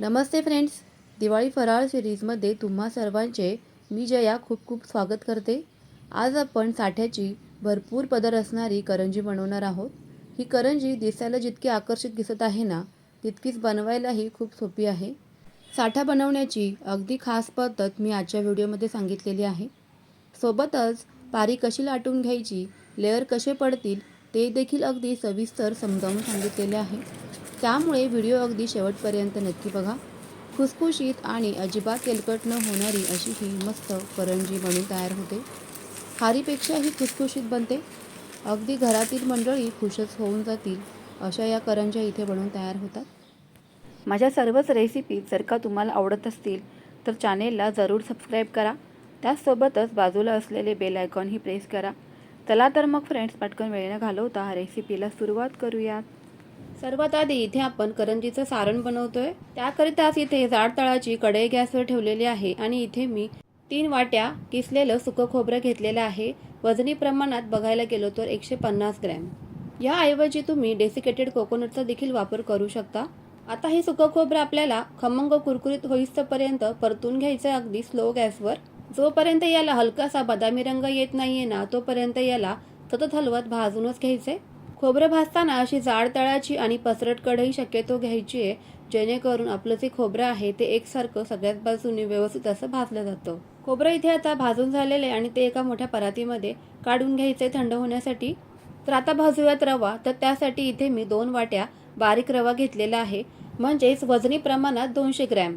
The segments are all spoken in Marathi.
नमस्ते फ्रेंड्स दिवाळी फराळ सिरीजमध्ये तुम्हा सर्वांचे मी जया खूप खूप स्वागत करते. आज आपण साठ्याची भरपूर पदर असणारी करंजी बनवणार आहोत. ही करंजी दिसायला जितकी आकर्षक दिसत आहे ना तितकीच बनवायलाही खूप सोपी आहे. साठा बनवण्याची अगदी खास पद्धत मी आजच्या व्हिडिओमध्ये सांगितलेली आहे. सोबतच पारी कशी लाटून घ्यायची लेअर कसे पडतील ते देखील अगदी सविस्तर समजावून सांगितलेले आहे. त्यामुळे व्हिडिओ अगदी शेवटपर्यंत नक्की बघा. खुसखुशीत आणि अजिबात तेलकट न होणारी अशी ही मस्त करंजी बनून तयार होते. हारीपेक्षाही खुसखुशीत बनते. अगदी घरातील मंडळी खुशच होऊन जातील अशा या करंज्या इथे बनवून तयार होतात. माझ्या सर्वच रेसिपी जर का तुम्हाला आवडत असतील तर चॅनेलला जरूर सबस्क्राईब करा. त्याचसोबतच बाजूला असलेले बेल आयकॉनही प्रेस करा. चला तर मग फ्रेंड्स पटकन वेळेनं घालवता रेसिपीला सुरुवात करूयात. सर्वात आधी इथे आपण करंजीचं सारण बनवतोय. त्याकरिताच इथे जाड तळाची कढई गॅसवर ठेवलेली आहे आणि इथे मी तीन वाट्या किसलेलं सुकं खोबरं घेतलेलं आहे. वजनी प्रमाणात बघायला गेलो तर एकशे पन्नास ग्रॅम. याऐवजी तुम्ही डेसिकेटेड कोकोनटचा देखील वापर करू शकता. आता हे सुकं खोबरं आपल्याला खमंग कुरकुरीत होईस्तपर्यंत परतून घ्यायचं अगदी स्लो गॅसवर. जोपर्यंत याला हलकासा बदामी रंग येत नाहीये ना तोपर्यंत याला सतत हलवत भाजूनच घ्यायचे खोबरं भाजताना अशी जाड तळाची आणि पसरट कढई शक्यतो घ्यायची आहे. जेणेकरून आपलं जे खोबरं आहे ते एकसारखं सगळ्याच बाजूने व्यवस्थित असं भाजलं जातं. खोबरं इथे आता भाजून झालेलं आहे आणि ते एका मोठ्या परातीमध्ये काढून घ्यायचे थंड होण्यासाठी. तर आता भाजूयात रवा. तर त्यासाठी इथे मी दोन वाट्या बारीक रवा घेतलेला आहे. म्हणजेच वजनी प्रमाणात दोनशे ग्रॅम.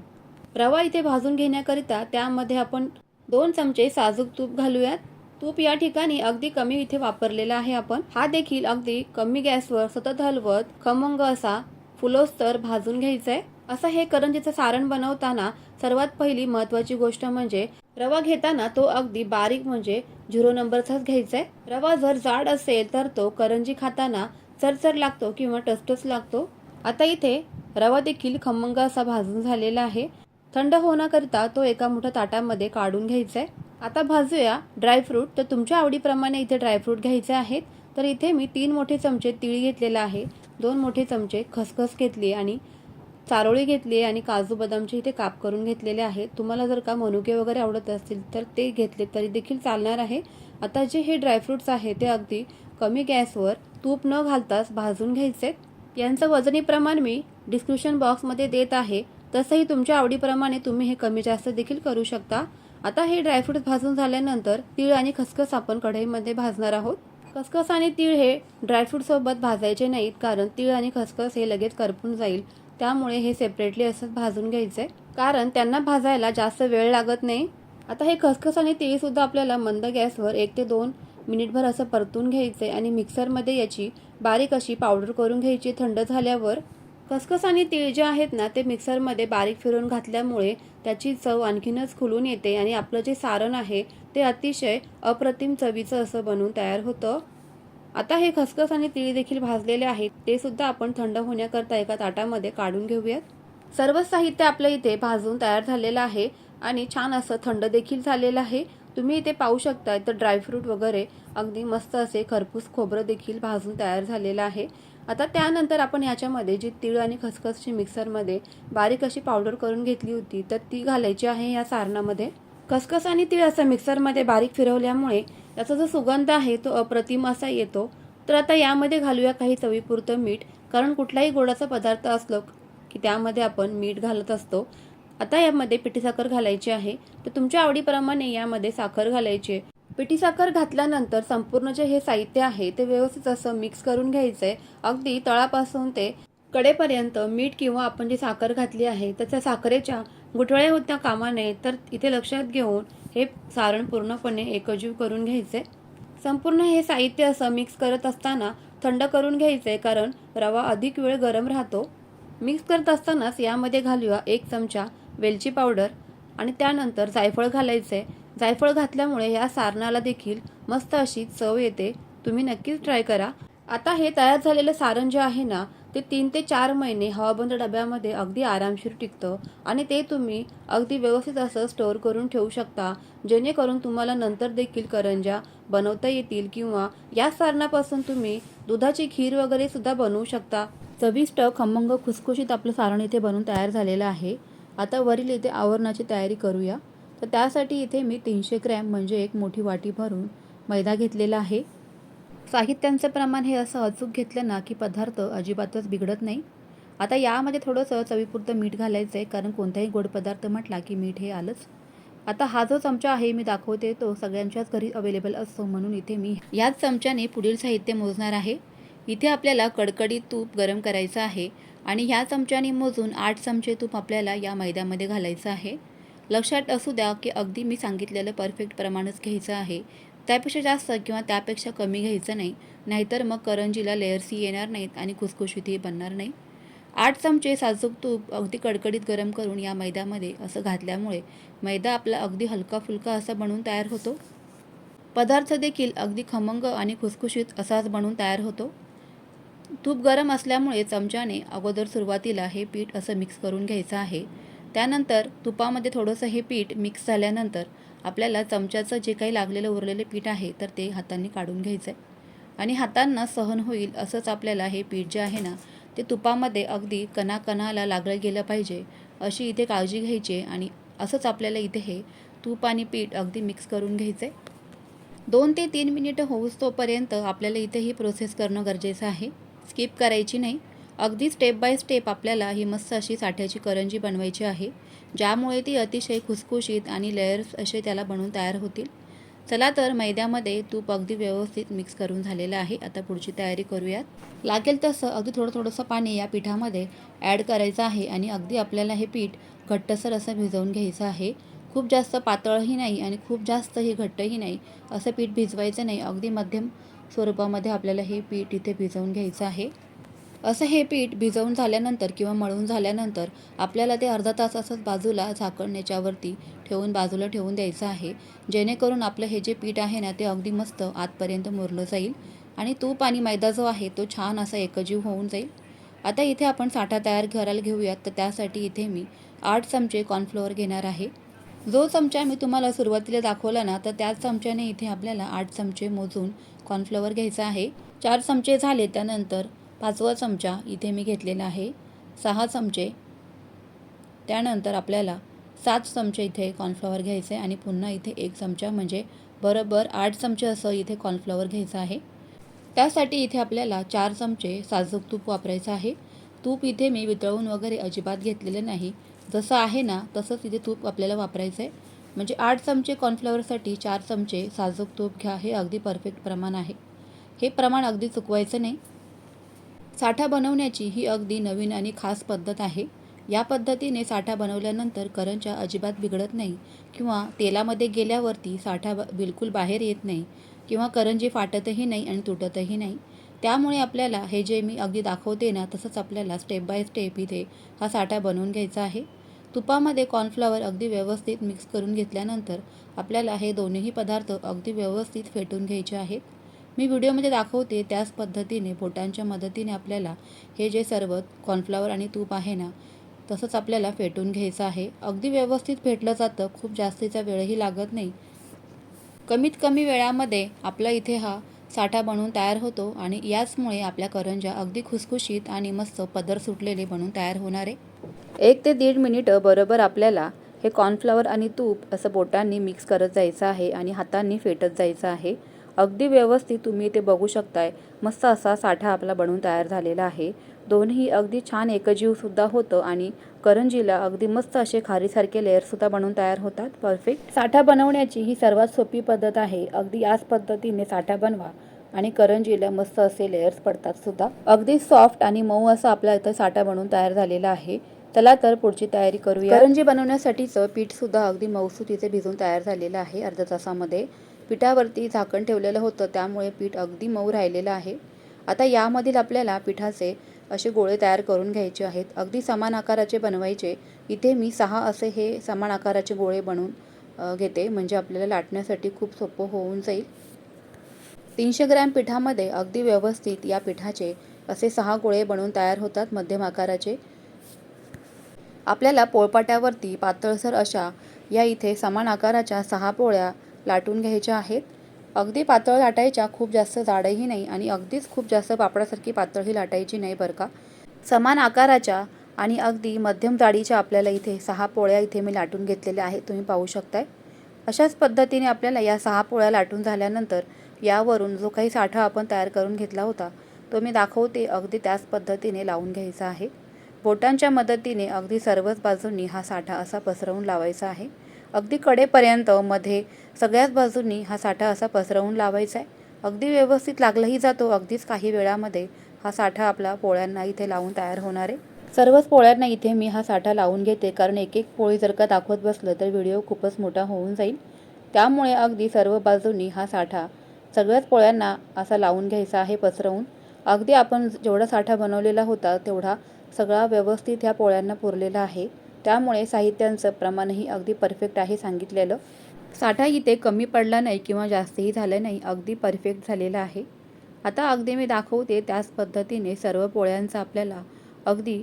रवा इथे भाजून घेण्याकरिता त्यामध्ये आपण दोन चमचे साजूक तूप घालूयात. तूप या ठिकाणी अगदी कमी इथे वापरलेला आहे आपण. हा देखील अगदी कमी गॅसवर सतत हलवत खमंग असा फुलोस्तर भाजून घ्यायचा आहे असं हे करंजीचं सारण बनवताना सर्वात पहिली महत्वाची गोष्ट म्हणजे रवा घेताना तो अगदी बारीक म्हणजे झिरो नंबरचाच घ्यायचा आहे रवा जर जाड असेल तर तो करंजी खाताना चरचर लागतो किंवा टसटस लागतो. आता इथे रवा देखील खमंग असा भाजून झालेला आहे. थंड होण्याकरिता तो एका मोठ्या ताटामध्ये काढून घ्यायचा आहे आता भाजूया ड्रायफ्रूट तर तुमच्या आवडीप्रमाणे इथे ड्रायफ्रूट घ्यायचे आहेत. तर इथे मी तीन मोठे चमचे तीळ घेतलेला आहे. दोन मोठे चमचे खसखस घेतली आणि चारोळी घेतली आणि काजू बदामचे इथे काप करून घेतलेले आहेत. तुम्हाला जर का मनुके वगैरे आवडत असतील तर ते घेतले तरी देखील चालणार आहे. आता जे हे ड्रायफ्रूट्स आहे ते अगदी कमी गॅसवर तूप न घालताच भाजून घ्यायचे यांचं वजनी प्रमाण मी डिस्क्रिप्शन बॉक्समध्ये देत आहे. तसंही तुमच्या आवडीप्रमाणे तुम्ही हे कमी जास्त देखील करू शकता. आता हे ड्रायफ्रूट भाजून झाल्यानंतर तीळ आणि खसखस आपण कढईमध्ये भाजणार आहोत. खसखस आणि तीळ हे ड्रायफ्रूट सोबत भाजायचे नाहीत कारण तीळ आणि खसखस हे लगेच करपून जाईल. त्यामुळे हे सेपरेटली असंच भाजून घ्यायचंय. कारण त्यांना भाजायला जास्त वेळ लागत नाही. आता हे खसखस आणि तीळ सुद्धा आपल्याला मंद गॅसवर एक ते दोन मिनिटभर असं परतून घ्यायचंय आणि मिक्सरमध्ये याची बारीक अशी पावडर करून घ्यायची. थंड झाल्यावर खसखस आणि तीळ जे आहेत ना ते मिक्सरमध्ये बारीक फिरून घातल्यामुळे त्याची चव आणखीनच खुलून येते आणि आपलं जे सारण आहे ते अतिशय अप्रतिम चवीचं असं बनून तयार होतं. आता हे खसखस आणि तिळी देखील भाजलेले आहेत ते सुद्धा आपण थंड होण्याकरता एका ताटामध्ये काढून घेऊयात. सर्व साहित्य आपल्या इथे भाजून तयार झालेलं आहे आणि छान असं थंड देखील झालेलं आहे. तुम्ही इथे पाहू शकता तर ड्रायफ्रूट वगैरे अगदी मस्त असे खरपूस खोबरं देखील भाजून तयार झालेलं आहे. आता त्यानंतर आपण याच्यामध्ये जी तीळ आणि खसखसची मिक्सरमध्ये बारीक अशी पावडर करून घेतली होती तर ती घालायची आहे या सारणामध्ये. खसखस आणि तीळ असं मिक्सरमध्ये बारीक फिरवल्यामुळे त्याचा जो सुगंध आहे तो अप्रतिम असा येतो. तर आता यामध्ये घालूया काही चवीपुरतं मीठ कारण कुठलाही गोडाचा पदार्थ असलो की त्यामध्ये आपण मीठ घालत असतो. आता यामध्ये पिठी साखर घालायची आहे. तर तुमच्या आवडीप्रमाणे यामध्ये साखर घालायची आहे. पिठी साखर घातल्यानंतर संपूर्ण जे हे साहित्य आहे ते व्यवस्थित असं मिक्स करून घ्यायचंय. अगदी तळापासून ते कडेपर्यंत मीठ किंवा आपण जी साखर घातली आहे तर त्या साखरेच्या गुठळ्या होत्या कामाने तर इथे लक्षात घेऊन हे सारण पूर्णपणे एकजीव करून घ्यायचे संपूर्ण हे साहित्य असं मिक्स करत असताना थंड करून घ्यायचे कारण रवा अधिक वेळ गरम राहतो. मिक्स करत असतानाच यामध्ये घालूया एक चमचा वेलची पावडर. आणि त्यानंतर जायफळ घालायचे जायफळ घातल्यामुळे या सारणाला देखील मस्त अशी चव येते. तुम्ही नक्कीच ट्राय करा. आता हे तयार झालेलं सारण जे आहे ना ते तीन ते चार महिने हवाबंद डब्यामध्ये अगदी आरामशीर टिकतं आणि ते तुम्ही अगदी व्यवस्थित असं स्टोअर करून ठेवू शकता जेणेकरून तुम्हाला नंतर देखील करंज्या बनवता येतील किंवा या सारणापासून तुम्ही दुधाची खीर वगैरे सुद्धा बनवू शकता. चविष्ट खमंग खुसखुशीत आपलं सारण इथे बनवून तयार झालेलं आहे. आता वरील इथे आवरणाची तयारी करूया. तर त्यासाठी इथे मी तीनशे ग्रॅम म्हणजे एक मोठी वाटी भरून मैदा घेतलेला आहे. साहित्यांचं प्रमाण हे असं अचूक घेतलं ना की पदार्थ अजिबातच बिघडत नाही. आता यामध्ये थोडंसं चवीपुरतं मीठ घालायचं आहे कारण कोणताही गोड पदार्थ म्हटला की मीठ हे आलंच. आता हा जो चमचा आहे मी दाखवते तो सगळ्यांच्याच घरी अवेलेबल असतो म्हणून इथे मी याच चमच्याने पुढील साहित्य मोजणार आहे. इथे आपल्याला कडकडीत तूप गरम करायचं आहे. आणि ह्या चमच्याने मोजून आठ चमचे तूप आपल्याला या मैद्यामध्ये घालायचं आहे. लक्षात असू द्या की अगदी मी सांगितलेलं परफेक्ट प्रमाणच घ्यायचं आहे. त्यापेक्षा जास्त किंवा त्यापेक्षा कमी घ्यायचं नाही. नाहीतर मग करंजीला लेअर्सही येणार नाहीत आणि खुसखुशीतही बनणार नाही. आठ चमचे साजूक तूप अगदी कडकडीत गरम करून या मैद्यामध्ये असं घातल्यामुळे मैदा आपला अगदी हलका फुलका असा बनून तयार होतो. पदार्थ देखील अगदी खमंग आणि खुसखुशीत असाच बनून तयार होतो. तूप गरम असल्यामुळे चमच्याने अगोदर सुरुवातीला हे पीठ असं मिक्स करून घ्यायचं आहे. त्यानंतर तुपामध्ये थोडंसं हे पीठ मिक्स झाल्यानंतर आपल्याला चमच्याचं जे काही लागलेलं उरलेलं पीठ आहे तर ते हातांनी काढून घ्यायचं आहे आणि हातांना सहन होईल असंच आपल्याला हे पीठ जे आहे ना ते तुपामध्ये अगदी कणाकणाला लागलं गेलं पाहिजे अशी इथे काळजी घ्यायची आहे आणि असंच आपल्याला इथे हे तूप आणि पीठ अगदी मिक्स करून घ्यायचं आहे दोन ते तीन मिनिटं होऊस तोपर्यंत आपल्याला इथे ही प्रोसेस करणं गरजेचं आहे. स्किप करायची नाही. अगदी स्टेप बाय स्टेप आपल्याला ही मस्त अशी साठ्याची करंजी बनवायची आहे ज्यामुळे ती अतिशय खुसखुशीत आणि लेयर्स असे त्याला बनवून तयार होतील. चला तर मैद्यामध्ये तूप अगदी व्यवस्थित मिक्स करून झालेलं आहे. आता पुढची तयारी करूयात. लागेल तसं अगदी थोडं थोडंसं पाणी या पिठामध्ये ॲड करायचं आहे आणि अगदी आपल्याला हे पीठ घट्टसर असं भिजवून घ्यायचं आहे. खूप जास्त पातळही नाही आणि खूप जास्त ही घट्टही नाही. असं पीठ भिजवायचं नाही. अगदी मध्यम स्वरूपामध्ये आपल्याला हे पीठ इथे भिजवून घ्यायचं आहे. असं हे पीठ भिजवून झाल्यानंतर किंवा मळून झाल्यानंतर आपल्याला ते अर्धा तास असंच बाजूला झाकणच्यावरती ठेवून बाजूला ठेवून द्यायचं आहे. जेणेकरून आपलं हे जे पीठ आहे ना ते अगदी मस्त आतपर्यंत मुरलं जाईल आणि तूप आणि मैदा जो आहे तो छान असा एकजीव होऊन जाईल. आता इथे आपण साठा तयार करायला घेऊयात. तर त्यासाठी इथे मी आठ चमचे कॉर्नफ्लोअर घेणार आहे. जो चमचा मी तुम्हाला सुरुवातीला दाखवला ना तर त्याच चमच्याने इथे आपल्याला आठ चमचे मोजून कॉर्नफ्लॉवर घ्यायचा आहे. चार चमचे झाले त्यानंतर पाचवा चमचा इथे मी घेतलेला आहे. सहा चमचे. त्यानंतर आपल्याला सात चमचे इथे कॉर्नफ्लॉवर घ्यायचे आणि पुन्हा इथे एक चमचा म्हणजे बरोबर आठ चमचे असं इथे कॉर्नफ्लॉवर घ्यायचं आहे. त्यासाठी इथे आपल्याला चार चमचे साजूक तूप वापरायचं आहे. तूप इथे मी वितळवून वगैरे अजिबात घेतलेलं नाही. जसं आहे ना तसंच इथे तूप आपल्याला वापरायचं आहे म्हणजे आठ चमचे कॉर्नफ्लॉवरसाठी चार चमचे साजूक तूप घ्या हे अगदी परफेक्ट प्रमाण आहे. हे प्रमाण अगदी चुकवायचं नाही. साठा बनवण्याची ही अगदी नवीन आणि खास पद्धत आहे. या पद्धतीने साठा बनवल्यानंतर करंजा अजिबात बिघडत नाही किंवा तेलामध्ये गेल्यावरती साठा ब- बिलकुल बाहेर येत नाही किंवा करंजी फाटतही नाही आणि तुटतही नाही. त्यामुळे आपल्याला हे जे मी अगदी दाखवते ना तसंच आपल्याला स्टेप बाय स्टेप इथे हा साठा बनवून घ्यायचा आहे. तुपामध्ये कॉर्नफ्लॉवर अगदी व्यवस्थित मिक्स करून घेतल्यानंतर आपल्याला हे दोन्हीही पदार्थ अगदी व्यवस्थित फेटून घ्यायचे आहेत. मी व्हिडिओमध्ये दाखवते त्याच पद्धतीने बोटांच्या मदतीने आपल्याला हे जे सर्व कॉर्नफ्लॉवर आणि तूप आहे ना तसंच आपल्याला फेटून घ्यायचं आहे. अगदी व्यवस्थित फेटलं जातं खूप जास्तीचा वेळही लागत नाही. कमीत कमी वेळामध्ये आपला इथे हा साठा बनून तयार होतो आणि याचमुळे आपल्या करंजा अगदी खुसखुशीत आणि मस्त पदर सुटलेले बनवून तयार होणार आहे. एक ते दीड मिनिटं बरोबर आपल्याला हे कॉर्नफ्लॉवर आणि तूप असं बोटांनी मिक्स करत जायचं आहे आणि हातांनी फेटत जायचं आहे. अगदी व्यवस्थित तुम्ही ते बघू शकताय मस्त असा साठा आपला बनवून तयार झालेला आहे. दोन्ही अगदी छान एकजीवसुद्धा होतं आणि करंजीला अगदी मस्त असे खारीसारखे लेअरसुद्धा बनवून तयार होतात. परफेक्ट साठा बनवण्याची ही सर्वात सोपी पद्धत आहे. अगदी याच पद्धतीने साठा बनवा आणि करंजीला मस्त असे लेअर्स पडतात सुद्धा. अगदी सॉफ्ट आणि मऊ असा आपला इथं साठा बनवून तयार झालेला आहे. चला तर पुढची तयारी करूया. करंजी बनवण्यासाठीचं पीठ सुद्धा अगदी मऊसूत इथे भिजून तयार झालेलं आहे अर्ध्या तासामध्ये. पिठावरती झाकण ठेवलेलं होतं त्यामुळे पीठ अगदी मऊ राहिलेलं आहे. आता यामधील आपल्याला पिठाचे असे गोळे तयार करून घ्यायचे आहेत. अगदी समान आकाराचे बनवायचे. इथे मी सहा असे हे समान आकाराचे गोळे बनवून घेते. म्हणजे आपल्याला लाटण्यासाठी खूप सोपं होऊन जाईल. तीनशे ग्रॅम पिठामध्ये अगदी व्यवस्थित या पिठाचे असे सहा गोळे बनवून तयार होतात मध्यम आकाराचे. आपल्याला पोळपाट्यावरती पातळसर अशा या इथे समान आकाराच्या सहा पोळ्या लाटून घ्यायच्या आहेत. अगदी पातळ लाटायच्या खूप जास्त जाडही नाही आणि अगदीच खूप जास्त पापडासारखी पातळही लाटायची नाही बरं का. समान आकाराच्या आणि अगदी मध्यम जाडीच्या आपल्याला इथे सहा पोळ्या इथे मी लाटून घेतलेल्या आहेत तुम्ही पाहू शकताय. अशाच पद्धतीने आपल्याला या सहा पोळ्या लाटून झाल्यानंतर यावरून जो काही साठा आपण तयार करून घेतला होता तो मी दाखवते अगदी त्याच पद्धतीने लावून घ्यायचा आहे. बोटांच्या मदतीने अगदी सर्वच बाजूंनी हा साठा असा पसरवून लावायचा आहे. अगदी कडेपर्यंत मध्ये सगळ्याच बाजूंनी हा साठा असा पसरवून लावायचा आहे. अगदी व्यवस्थित लागलाही जातो. अगदीच काही वेळामध्ये हा साठा आपला पोळ्यांना इथे लावून तयार होणार आहे. सर्वच पोळ्यांना इथे मी हा साठा लावून घेते. कारण एक एक पोळी जर का दाखवत बसलं तर व्हिडिओ खूपच मोठा होऊन जाईल. त्यामुळे अगदी सर्व बाजूंनी हा साठा सगळ्याच पोळ्यांना असा लावून घ्यायचा आहे पसरवून. अगदी आपण जेवढा साठा बनवलेला होता तेवढा सगळा व्यवस्थित ह्या पोळ्यांना पुरलेला आहे. त्यामुळे साहित्यांचं प्रमाणही अगदी परफेक्ट आहे सांगितलेलं. साठा इथे कमी पडला नाही किंवा जास्तही झालं नाही अगदी परफेक्ट झालेला आहे. आता अगदी मी दाखवते त्याच पद्धतीने सर्व पोळ्यांचा आपल्याला अगदी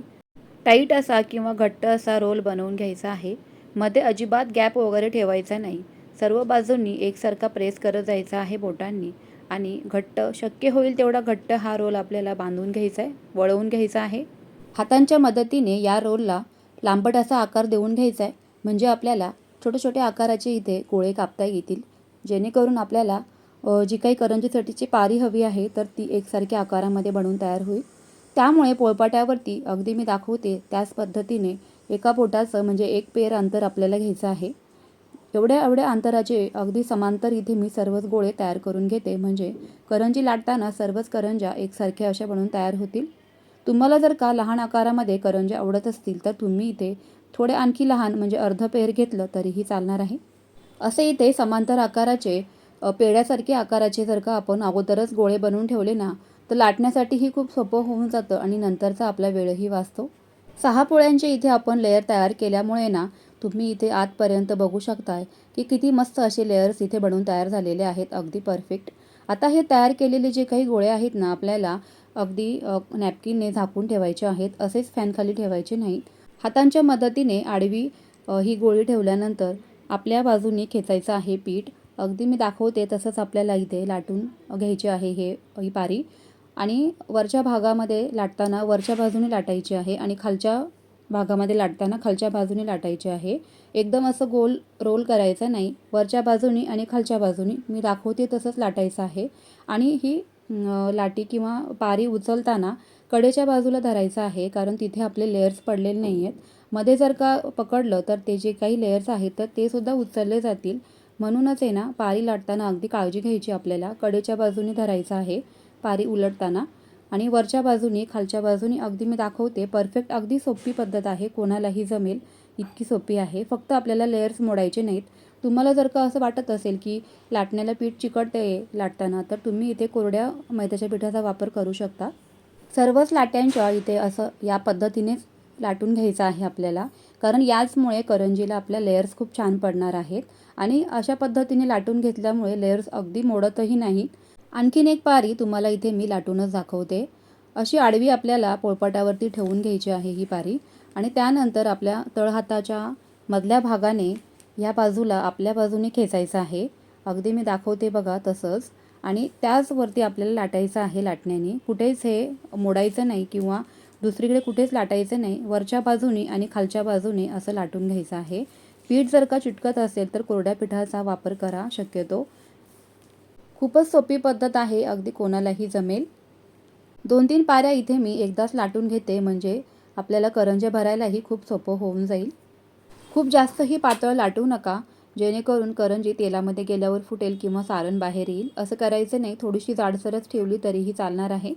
टाईट असा किंवा घट्ट असा रोल बनवून घ्यायचा आहे. मध्ये अजिबात गॅप वगैरे ठेवायचा नाही. सर्व बाजूंनी एकसारखा प्रेस करत जायचा आहे बोटांनी आणि घट्ट शक्य होईल तेवढा घट्ट हा रोल आपल्याला बांधून घ्यायचा आहे वळवून घ्यायचा आहे. हातांच्या मदतीने या रोलला लांबट असा आकार देऊन घ्यायचा आहे. म्हणजे आपल्याला छोटे छोटे आकाराचे इथे गोळे कापता येतील. जेणेकरून आपल्याला जी काही करंजीसाठीची पारी हवी आहे तर ती एकसारख्या आकारामध्ये बनवून तयार होईल. त्यामुळे पोळपाट्यावरती अगदी मी दाखवते त्याच पद्धतीने एका बोटाचं म्हणजे एक पेर अंतर आपल्याला घ्यायचं आहे. एवढ्या एवढ्या अंतराचे अगदी समांतर इथे मी सर्वच गोळे तयार करून घेते. म्हणजे करंजी लाटताना सर्वच करंज्या एकसारख्या अशा बनवून तयार होतील. तुम्हाला जर का लहान आकारामध्ये करंजे आवडत असतील तर तुम्ही इथे थोडे आणखी लहान म्हणजे अर्ध पेर घेतलं तरीही चालणार आहे. असे इथे समांतर आकाराचे पेड्यासारखे आकाराचे जर का आपण अगोदरच गोळे बनवून ठेवले ना तर लाटण्यासाठीही खूप सोपं होऊन जातं आणि नंतरचा आपला वेळही वाचतो. सहा पोळ्यांचे इथे आपण लेअर तयार केल्यामुळे ना तुम्ही इथे आतपर्यंत बघू शकताय की किती मस्त असे लेयर्स इथे बनवून तयार झालेले आहेत अगदी परफेक्ट. आता हे तयार केलेले जे काही गोळे आहेत ना आपल्याला अगदी नॅपकिनने झाकून ठेवायचे आहेत असेच फॅनखाली ठेवायचे नाहीत. हातांच्या मदतीने आडवी ही गोळी ठेवल्यानंतर आपल्या बाजूने खेचायचं आहे पीठ. अगदी मी दाखवते तसंच आपल्याला इथे लाटून घ्यायचे आहे हे ही पारी. आणि वरच्या भागामध्ये लाटताना वरच्या बाजूने लाटायची आहे आणि खालच्या भागामध्ये लाटताना खालच्या बाजूने लाटायचे आहे. एकदम असं गोल रोल करायचा नाही. वरच्या बाजूनी आणि खालच्या बाजूनी मी दाखवते तसंच लाटायचं आहे. आणि ही लाटी किंवा पारी उचलताना कडेच्या बाजूला धरायचं आहे कारण तिथे आपले लेयर्स पडलेले नाही आहेत मध्ये जर का पकडलं तर ते जे काही लेयर्स आहेत तर ते सुद्धा उचलले जातील. म्हणूनच आहे ना पारी लाटताना अगदी काळजी घ्यायची आपल्याला. कडेच्या बाजूने धरायचं आहे पारी उलटताना. आणि वरच्या बाजूनी खालच्या बाजूने अगदी मी दाखवते परफेक्ट अगदी सोपी पद्धत आहे. कोणालाही जमेल इतकी सोपी आहे. फक्त आपल्याला लेयर्स मोडायचे नाहीत. तुम्हाला जर का असं वाटत असेल की लाटण्याला पीठ चिकटते लाटताना तर तुम्ही इथे कोरड्या मैद्याच्या पिठाचा वापर करू शकता. सर्वच लाट्यांच्या इथे असं या पद्धतीनेच लाटून घ्यायचं आहे आपल्याला. कारण याचमुळे करंजीला आपल्या लेयर्स खूप छान पडणार आहेत. आणि अशा पद्धतीने लाटून घेतल्यामुळे लेयर्स अगदी मोडतही नाहीत. आणखीन एक पारी तुम्हाला इथे मी लाटूनच दाखवते. अशी आडवी आपल्याला पोळपाटावरती ठेवून घ्यायची आहे ही पारी. आणि त्यानंतर आपल्या तळहाताच्या मधल्या भागाने ह्या बाजूला आपल्या बाजूने खेचायचं आहे. अगदी मी दाखवते बघा तसंच. आणि त्याचवरती आपल्याला लाटायचं आहे लाटण्याने. कुठेच हे मोडायचं नाही किंवा दुसरीकडे कुठेच लाटायचं नाही. वरच्या बाजूने आणि खालच्या बाजूने असं लाटून घ्यायचं आहे. पीठ जर का चिटकत असेल तर कोरड्या पिठाचा वापर करा शक्यतो. खूपच सोपी पद्धत आहे अगदी कोणालाही जमेल. दोन तीन पाऱ्या इथे मी एकदाच लाटून घेते म्हणजे आपल्याला करंजे भरायलाही खूप सोपं होऊन जाईल. खूप जास्तही पातळ लाटू नका जेणेकरून करंजी तेलामध्ये गेल्यावर फुटेल किंवा सारण बाहेर येईल. असं करायचं नाही थोडीशी जाडसरच ठेवली तरीही चालणार आहे.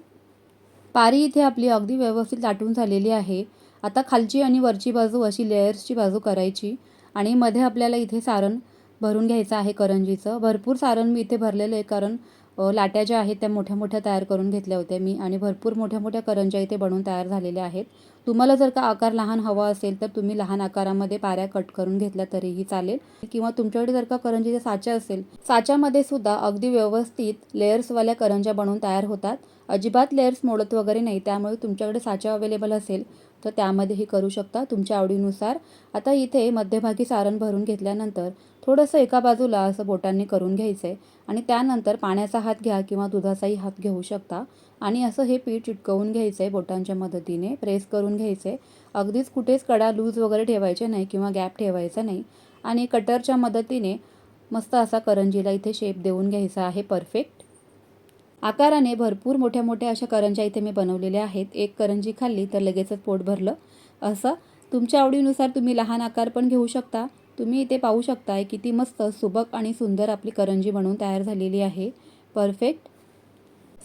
पारी इथे आपली अगदी व्यवस्थित लाटून झालेली आहे. आता खालची आणि वरची बाजू अशी लेयर्सची बाजू करायची आणि मध्ये आपल्याला इथे सारण भरून घ्यायचं आहे करंजीचं. भरपूर सारण मी इथे भरलेलं आहे कारण लाट्या ज्या आहेत त्या मोठ्या मोठ्या तयार करून घेतल्या होत्या. मी आणि भरपूर मोठ्या मोठ्या करंज्या इथे बनवून तयार झालेल्या आहेत. तुम्हाला जर का आकार लहान हवा असेल तर तुम्ही लहान आकारामध्ये पाऱ्या कट करून घेतल्या तरीही चालेल. किंवा तुमच्याकडे जर का करंजीचा साचा असेल साच्यामध्ये सुद्धा अगदी व्यवस्थित लेयर्सवाल्या करंज्या बनवून तयार होतात. अजिबात लेअर्स मोडत वगैरे नाही त्यामुळे तुमच्याकडे साचा अवेलेबल असेल तर त्यामध्येही करू शकता तुमच्या आवडीनुसार. आता इथे मध्यभागी सारण भरून घेतल्यानंतर थोडंसं एका बाजूला असं बोटांनी करून घ्यायचं आहे आणि त्यानंतर पाण्याचा हात घ्या किंवा दुधाचाही हात घेऊ शकता. आणि असं हे पीठ चिटकवून घ्यायचं आहे बोटांच्या मदतीने प्रेस करून घ्यायचं आहे अगदीच कुठेच कडा लूज वगैरे ठेवायचे नाही किंवा गॅप ठेवायचा नाही. आणि कटरच्या मदतीने मस्त असा करंजीला इथे शेप देऊन घ्यायचा आहे परफेक्ट आकाराने भरपूर मोठ्या मोठ्या अशा करंज्या इथे मी बनवलेल्या आहेत. एक करंजी खाल्ली तर लगेचच पोट भरलं. असं तुमच्या आवडीनुसार तुम्ही लहान आकार पण घेऊ शकता. तुम्ही इथे पाहू शकताय किती मस्त सुबक आणि सुंदर आपली करंजी बनवून तयार झालेली आहे. परफेक्ट.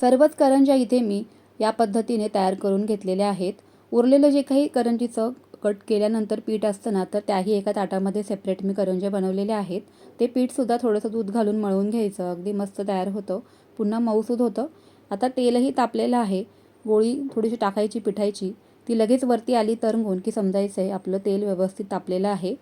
सर्वच करंज्या इथे मी या पद्धतीने तयार करून घेतलेल्या आहेत. उरलेलं जे काही करंजीचं कट केल्यानंतर पीठ असतं ना तर त्याही एका ताटामध्ये सेपरेट मी करंज्या बनवलेल्या आहेत. ते पीठसुद्धा थोडंसं दूध घालून मळून घ्यायचं. अगदी मस्त तयार होतं. पुन्हा मऊसूद होतं. आता तेलही तापलेलं आहे. गोळी थोडीशी टाकायची पिठायची. ती लगेच वरती आली तरंगून की समजायचं आहे आपलं तेल व्यवस्थित तापलेलं आहे.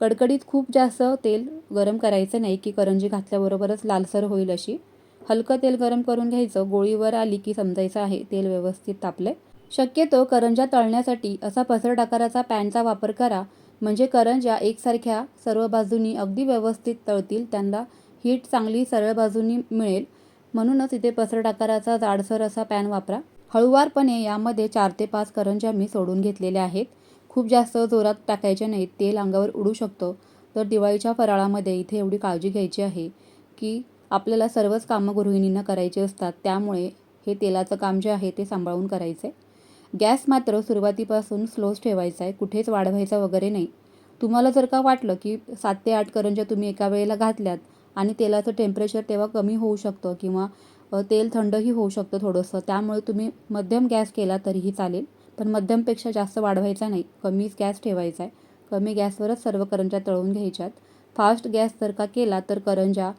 कडकडीत खूप जास्त तेल गरम करायचं नाही की करंजी घातल्याबरोबरच लालसर होईल अशी. हलकं तेल गरम करून घ्यायचं. गोळीवर आली की समजायचं आहे. तेल व्यवस्थित तापले शक्यतो करंज्या तळण्यासाठी असा पसरट आकाराचा पॅनचा वापर करा. म्हणजे करंज्या एकसारख्या सर्व बाजूनी अगदी व्यवस्थित तळतील. त्यांना हीट चांगली सरळ बाजूनी मिळेल. म्हणूनच इथे पसरट आकाराचा जाडसर असा पॅन वापरा. हळुवारपणे यामध्ये चार ते पाच करंज्या मी सोडून घेतलेल्या आहेत. खूप जास्त जोरात टाकायच्या नाहीत तेल अंगावर उडू शकतो. तर दिवाळीच्या फराळामध्ये इथे एवढी काळजी घ्यायची आहे की आपल्याला सर्वच कामं गृहिणींना करायची असतात त्यामुळे हे तेलाचं काम जे आहे ते सांभाळून करायचं. आहे गॅस मात्र सुरुवातीपासून स्लोच ठेवायचा आहे कुठेच वाढवायचा वगैरे नाही. तुम्हाला जर का वाटलं की सात ते आठ करंज्या तुम्ही एका वेळेला घातल्यात आणि तेलाचं टेम्परेचर तेव्हा कमी होऊ शकतं किंवा तेल थंडही होऊ शकतं थोडंसं. त्यामुळे तुम्ही मध्यम गॅस केला तरीही चालेल. पण मध्यमपेक्षा जास्त वाढवायचा नाही. कमीच गॅस ठेवायचा आहे. कमी गॅसवरच सर्व करंज्या तळून घ्यायच्यात. फास्ट गॅस जर का केला तर करंज्या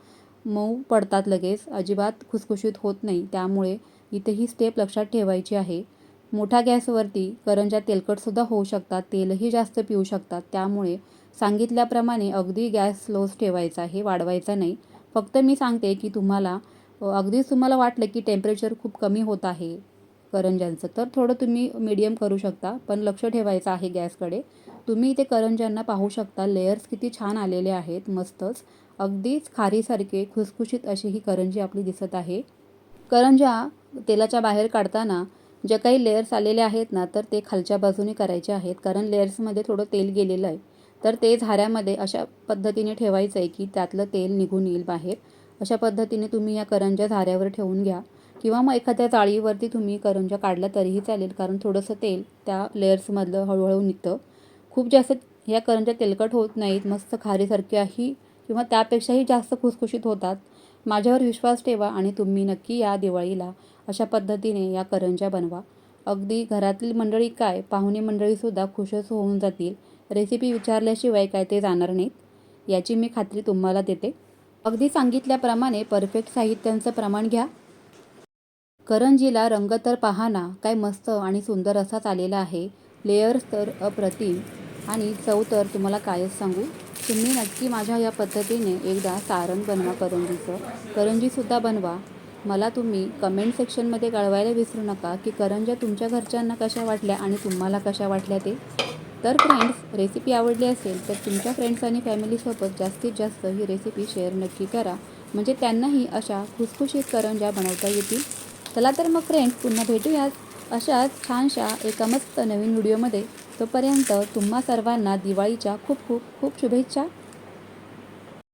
मऊ पडतात लगेच. अजिबात खुसखुशीत होत नाही. त्यामुळे इथे ही स्टेप लक्षात ठेवायची आहे. मोठ्या गॅसवरती करंज्या तेलकटसुद्धा होऊ शकतात. तेलही जास्त पिऊ शकतात. त्यामुळे सांगितल्याप्रमाणे अगदी गॅस स्लोच ठेवायचा आहे वाढवायचा नाही. फक्त मी सांगते की तुम्हाला अगदीच तुम्हाला वाटलं की टेम्परेचर खूप कमी होत आहे करंज्यांचं तर थोडं तुम्ही मीडियम करू शकता पण लक्ष ठेवायचं आहे गॅसकडे. तुम्ही इथे करंज्यांना पाहू शकता लेयर्स किती छान आलेले आहेत मस्तच. अगदीच खारीसारखे खुसखुशीत अशी ही करंजी आपली दिसत आहे. करंज्या तेलाच्या बाहेर काढताना ज्या काही लेयर्स आलेले आहेत ना तर ते खालच्या बाजूने करायचे आहेत कारण लेयर्समध्ये थोडं तेल गेलेलं आहे. तर ते झाऱ्यामध्ये अशा पद्धतीने ठेवायचं आहे की त्यातलं तेल निघून येईल बाहेर. अशा पद्धतीने तुम्ही या करंज्या झाऱ्यावर ठेवून घ्या. किंवा मग एखाद्या जाळीवरती तुम्ही करंज्या काढल्या तरीही चालेल कारण थोडंसं तेल त्या लेयर्समधलं हळूहळू निघतं. खूप जास्त या करंज्या तेलकट होत नाहीत मस्त खारीसारख्याही किंवा त्यापेक्षाही जास्त खुसखुशीत होतात. माझ्यावर विश्वास ठेवा आणि तुम्ही नक्की या दिवाळीला अशा पद्धतीने या करंज्या बनवा. अगदी घरातील मंडळी काय पाहुणे मंडळीसुद्धा खुशच होऊन जातील. रेसिपी विचारल्याशिवाय काय ते जाणार नाहीत. याची मी खात्री तुम्हाला देते. अगदी सांगितल्याप्रमाणे परफेक्ट साहित्यांचं प्रमाण घ्या. करंजीला रंग तर पहा ना काय मस्त आणि सुंदर असाच आलेला आहे. लेयर्स तर अप्रतिम. आणि चव तर तुम्हाला कायच सांगू. तुम्ही नक्की माझ्या या पद्धतीने एकदा सारण बनवा करंजीचं. करंजीसुद्धा बनवा. मला तुम्ही कमेंट सेक्शनमध्ये कळवायला विसरू नका की करंज्या तुमच्या घरच्यांना कशा वाटल्या आणि तुम्हाला कशा वाटल्या ते. तर फ्रेंड्स रेसिपी आवडली असेल तर तुमच्या फ्रेंड्स आणि फॅमिलीसोबत जास्तीत जास्त ही रेसिपी शेअर नक्की करा. म्हणजे त्यांनाही अशा खुसखुशीत करंज्या बनवता येतील. चला तर मग फ्रेंड्स पुन्हा भेटूयात. अशाच छानशा एका मस्त नवीन व्हिडिओमध्ये तोपर्यंत तुम्हा सर्वांना दिवाळीच्या खूप खूप खूप शुभेच्छा.